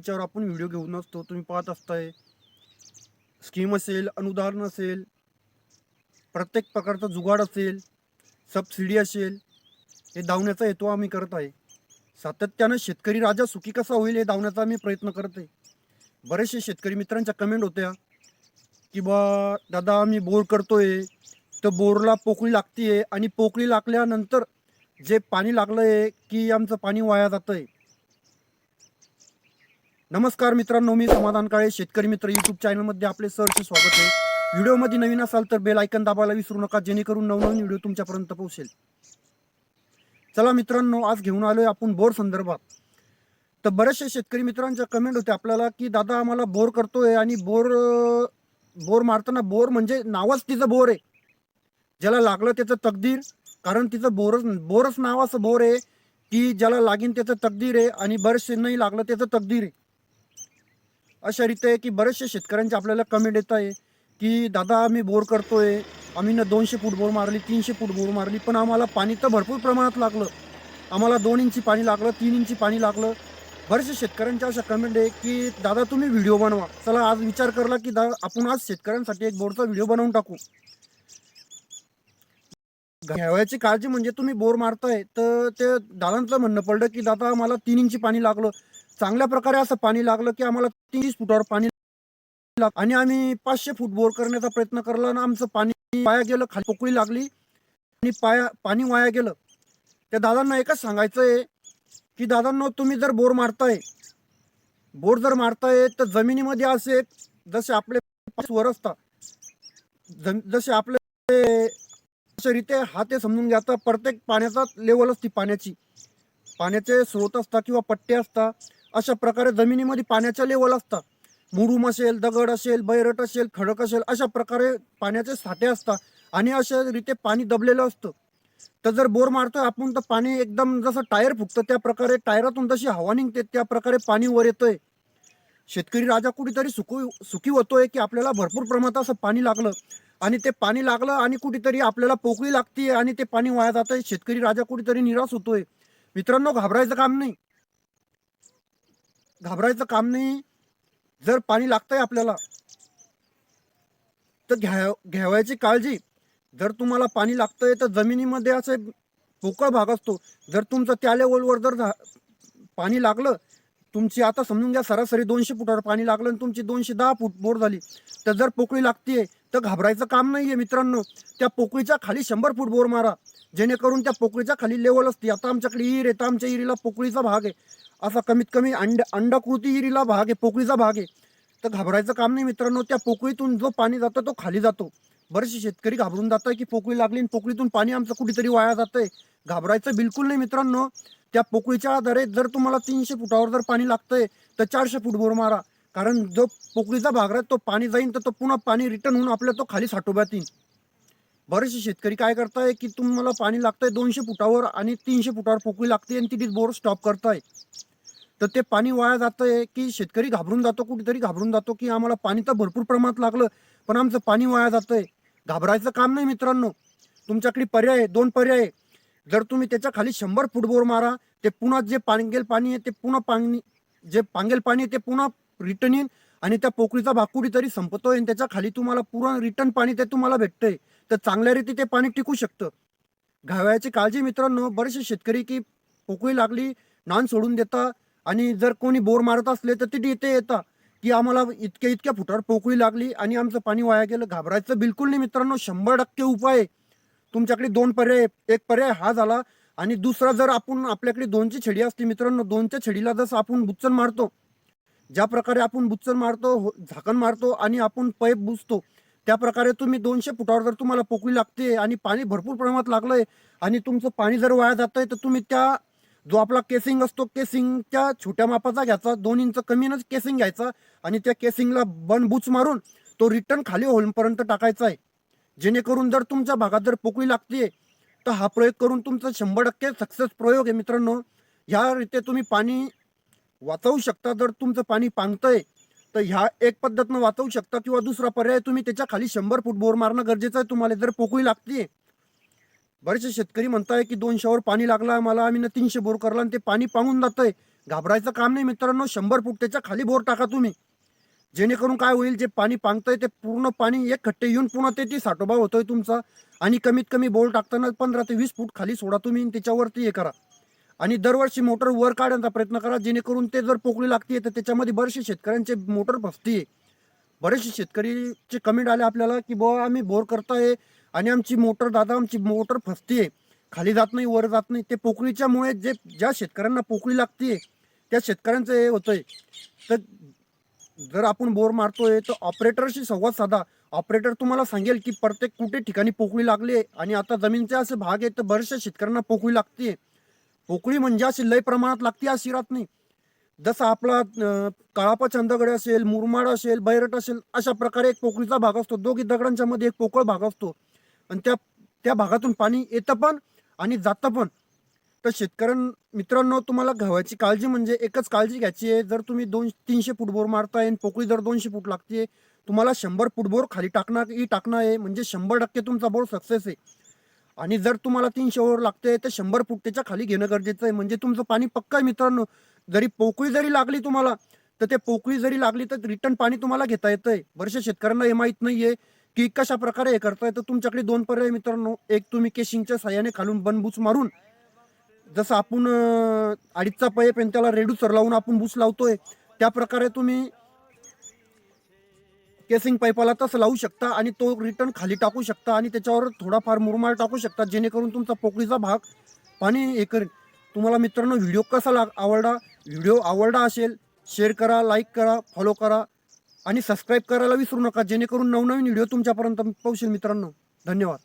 याच्यावर आपण व्हिडिओ घेऊन असतो. तुम्ही पाहत असताय. स्कीम असेल अनुदान असेल प्रत्येक प्रकारचा जुगाड असेल सबसिडी असेल हे धावण्याचा हेतू आम्ही करत आहे. सातत्यानं शेतकरी राजा सुखी कसा होईल हे धावण्याचा आम्ही प्रयत्न करत आहे. बरेचसे शेतकरी मित्रांच्या कमेंट होत्या की बा दादा आम्ही बोर करतोय. तर बोरला पोकळी लागते आहे आणि पोकळी लागल्यानंतर जे पाणी लागलं आहे की आमचं पाणी वाया जातं आहे नमस्कार मित्रांनो मी समाधान काळे शेतकरी मित्र यूट्यूब चॅनलमध्ये आपले सरचे स्वागत आहे. व्हिडिओमध्ये नवीन असाल तर बेल आयकन दाबायला विसरू नका जेणेकरून नवनवीन व्हिडिओ तुमच्यापर्यंत पोहोचेल. चला मित्रांनो आज घेऊन आलोय आपण बोर संदर्भात. तर बरेचसे शेतकरी मित्रांच्या कमेंट होते आपल्याला की दादा आम्हाला बोर करतोय आणि बोर बोर मारताना बोर म्हणजे नावच तिचं बोर आहे. ज्याला लागलं त्याचं तकदीर कारण तिचं बोरच बोरच नाव असं बोर आहे की ज्याला लागीन त्याचं तकदीर आहे आणि बरेचसे नाही लागलं त्याचं तकदीर आहे. अशा रीते आहे की बरेचसे शेतकऱ्यांचे आपल्याला कमेंट येत आहे की दादा आम्ही बोर करतोय. आम्ही ना दोनशे फूट बोर मारली तीनशे फूट बोर मारली पण आम्हाला पाणी तर भरपूर प्रमाणात लागलं. आम्हाला दोन इंची पाणी लागलं तीन इंची पाणी लागलं. बरेचसे शेतकऱ्यांच्या अशा कमेंट आहे की दादा तुम्ही व्हिडिओ बनवा. चला आज विचार करला की दा आपण आज शेतकऱ्यांसाठी एक बोरचा व्हिडिओ बनवून टाकू. घ्यावयाची काळजी म्हणजे तुम्ही बोर मारताय तर ते दादांचं म्हणणं पडलं की दादा आम्हाला तीन इंची पाणी लागलं. चांगल्या प्रकारे असं पाणी लागलं की आम्हाला तीस फुटावर पाणी आणि आम्ही पाचशे फूट बोर करण्याचा प्रयत्न करला आणि आमचं पाणी वाया गेलं खाली पोकळी लागली आणि पाया पाणी वाया गेलं. त्या दादांना एकच सांगायचं आहे की दादांना तुम्ही जर बोर मारताय बोर जर मारताय तर जमिनीमध्ये असे जसे आपले वर असतात जसे आपले अशा रीते हा ते समजून घ्या प्रत्येक पाण्याचा लेवल असते पाण्याची. पाण्याचे स्रोत असतात किंवा पट्टे असतात. अशा प्रकारे जमिनीमध्ये पाण्याच्या लेवल असतात. मुरुम असेल दगड असेल बैरट असेल खडक असेल अशा प्रकारे पाण्याचे साठे असतात आणि अशा रीते पाणी दबलेलं असतं. तर जर बोर मारतोय आपण तर पाणी एकदम जसं टायर फुगतं त्या प्रकारे टायरातून जशी हवा निघते त्या प्रकारे पाणी वर येतंय. शेतकरी राजा कुठेतरी सुखी सुखी होतोय की आपल्याला भरपूर प्रमाणात असं पाणी लागलं आणि ते पाणी लागलं आणि कुठेतरी आपल्याला पोकळी लागते आणि ते पाणी वाया जात आहे शेतकरी राजा कुठेतरी निराश होतोय. मित्रांनो घाबरायचं काम नाही. घाबरायचं काम नाही. जर पाणी लागतंय आपल्याला तर घ्या घ्यावायची काळजी. जर तुम्हाला पाणी लागतंय तर जमिनीमध्ये असे पोकळ भाग असतो. जर तुमचं त्या लेवलवर जर पाणी लागलं तुमची आता समजून घ्या सरासरी दोनशे फुटावर पाणी लागलं आणि तुमची दोनशे दहा फूट बोर झाली. तर जर पोकळी लागतीये तर घाबरायचं काम नाहीये मित्रांनो. त्या पोकळीच्या खाली शंभर फूट बोर मारा. जेणेकरून त्या पोकळीच्या खाली लेवल असते. आता आमच्याकडे इर आहे तर आमच्या इरीला पोकळीचा भाग आहे. असा कमीत कमी अंड अंडाकृती इरीला भाग आहे पोकळीचा भाग आहे. तर घाबरायचं काम नाही मित्रांनो. त्या पोकळीतून जो पाणी जातो तो खाली जातो. बरेचसे शेतकरी घाबरून जातात की पोकळी लागली आणि पोकळीतून पाणी आमचं कुठेतरी वाया जातंय. घाबरायचं बिलकुल नाही मित्रांनो. त्या पोकळीच्या आधारे जर तुम्हाला तीनशे फुटावर जर पाणी लागतंय तर चारशे फूट बोर मारा. कारण जो पोकळीचा भाग राहतो तो पाणी जाईन तर तो पुन्हा पाणी रिटर्न होऊन आपल्या तो खाली साठोब्यात येईल बरेचसे शेतकरी काय करताय की तुम्हाला पाणी लागतंय दोनशे फुटावर आणि तीनशे फुटावर पोकळी लागते आणि तिथे बोर स्टॉप करताय. तर ते पाणी वाया जातंय की शेतकरी घाबरून जातो कुठेतरी घाबरून जातो की आम्हाला पाणी तर भरपूर प्रमाणात लागलं पण आमचं पाणी वाया जातंय. घाबरायचं काम नाही मित्रांनो. तुमच्याकडे पर्याय आहे दोन पर्याय जर तुम्ही त्याच्याखाली शंभर फूट बोर मारा ते पुन्हा जे पांगेल पाणी आहे ते पुन्हा पाणी जे पांगेल पाणी आहे ते पुन्हा रिटर्न येईल आणि त्या पोकळीचा भाकुडी तरी संपतोय आणि त्याच्याखाली तुम्हाला पूर्ण रिटर्न पाणी ते तुम्हाला भेटतंय. तर चांगल्या रीती ते पाणी टिकू शकतं. घाव्याची काळजी मित्रांनो बरेचसे शेतकरी की पोकळी लागली नान सोडून देता आणि जर कोणी बोर मारत असले तर ती इथे येतात की आम्हाला इतक्या इतक्या फुटावर पोकळी लागली आणि आमचं पाणी वाया गेलं. घाबरायचं बिलकुल नाही मित्रांनो शंभर टक्के उपाय आहे. तुमच्याकडे दोन पर्याय एक पर्याय हा झाला आणि दुसरा जर आपण आपल्याकडे दोनची छडी असते मित्रांनो दोनच्या छडीला जसं आपण बुच्चन मारतो ज्या प्रकारे आपण बुच्चन मारतो हो- झाकण मारतो आणि आपण पैप बुजतो त्या प्रकारे तुम्ही दोनशे फुटावर जर तुम्हाला पोकळी लागते आणि पाणी भरपूर प्रमाणात लागलंय आणि तुमचं पाणी जर वाया जातंय तर तुम्ही त्या जो आपला केसिंग असतो केसिंगच्या छोट्या मापाचा घ्यायचा दोन इंच कमीनच केसिंग घ्यायचा आणि त्या केसिंगला बन बुच मारून तो रिटर्न खाली होलपर्यंत टाकायचा आहे. जेणेकरून जर तुमच्या भागात जर पोकळी लागते तर हा प्रयोग करून तुमचा शंभर टक्के सक्सेस प्रयोग आहे मित्रांनो. ह्या रीते तुम्ही पाणी वाचवू शकता. जर तुमचं पाणी पांगतंय तर ह्या एक पद्धतनं वाचवू शकता किंवा दुसरा पर्याय तुम्ही त्याच्याखाली शंभर फूट बोर मारणं गरजेचं आहे. तुम्हाला जर पोकळी लागते बरेचसे शेतकरी म्हणताय की दोनशेवर पाणी लागलं मला आम्ही ना तीनशे बोर करला आणि ते पाणी पांगून जातंय. घाबरायचं काम नाही मित्रांनो. शंभर फूट त्याच्याखाली बोर टाका तुम्ही. जेणेकरून काय होईल जे पाणी पांगतंय ते पूर्ण पाणी एक खट्टे येऊन पुन्हा ते ती साठोबा होतोय तुमचा. आणि कमीत कमी बोर टाकताना पंधरा ते वीस फूट खाली सोडा तुम्ही त्याच्यावरती हे करा. आणि दरवर्षी मोटर वर काढण्याचा प्रयत्न करा जेणेकरून ते जर पोकळी लागते तर त्याच्यामध्ये बरेचसे शेतकऱ्यांचे मोटर फसते बरेचसे शेतकरीचे कमेंट आले आपल्याला की बुवा आम्ही बोर करताय आणि आमची मोटर दादा आमची मोटर फसते खाली जात नाही वर जात नाही. ते पोकळीच्यामुळे जे ज्या शेतकऱ्यांना पोकळी लागते त्या शेतकऱ्यांचं हे होतंय. तर जर आपण बोर मारतोय तर ऑपरेटरशी संवाद साधा. ऑपरेटर तुम्हाला सांगेल की प्रत्येक कुठे ठिकाणी पोकळी लागली आहे आणि आता जमीनचे असे भाग आहे तर बऱ्याचशा शेतकऱ्यांना पोकळी लागते पोकळी म्हणजे अशी लय प्रमाणात लागते अशी राहत नाही. जसं आपला काळापा चंदगड असेल मुरमाड असेल बैरट असेल अशा प्रकारे एक पोकळीचा भाग असतो. दोघी दगडांच्या मध्ये एक पोकळ भाग असतो. आणि त्या त्या भागातून पाणी येतं पण आणि जातं पण. तर शेतकऱ्यां मित्रांनो तुम्हाला गव्हाची काळजी म्हणजे एकच काळजी घ्यायची आहे. जर तुम्ही दोन तीनशे फुटबोर मारताय आणि पोकळी जर दोनशे फूट लागते तुम्हाला शंभर फुटबोर खाली टाकणार ही टाकणं आहे. म्हणजे शंभर टक्के तुमचा बोर सक्सेस आहे. आणि जर तुम्हाला तीनशे ओव्हर लागते तर शंभर फूट त्याच्याखाली घेणं गरजेचं आहे. म्हणजे तुमचं पाणी पक्का आहे मित्रांनो. जरी पोकळी जरी लागली तुम्हाला तर ते पोकळी जरी लागली तर रिटर्न पाणी तुम्हाला घेता येतंय. बरेचशा शेतकऱ्यांना हे माहीत नाहीये की कशा प्रकारे हे करताय. तर तुमच्याकडे दोन पर्याय मित्रांनो. एक तुम्ही केशिंगच्या साह्याने खालून बनबूच मारून जसं आपण अडीचचा पाईप आणि त्याला रेड्युसर लावून आपण बुस लावतोय त्या प्रकारे तुम्ही केसिंग पाईपाला तसं लावू शकता आणि तो रिटर्न खाली टाकू शकता आणि त्याच्यावर थोडाफार मुरमाळ टाकू शकता जेणेकरून तुमचा पोकळीचा भाग पाणी हे करेल. तुम्हाला मित्रांनो व्हिडिओ कसा लाग आवडला? व्हिडिओ आवडला असेल शेअर करा लाईक करा फॉलो करा आणि सबस्क्राईब करायला विसरू नका जेणेकरून नवनवीन व्हिडिओ तुमच्यापर्यंत पोहोचेल मित्रांनो. धन्यवाद.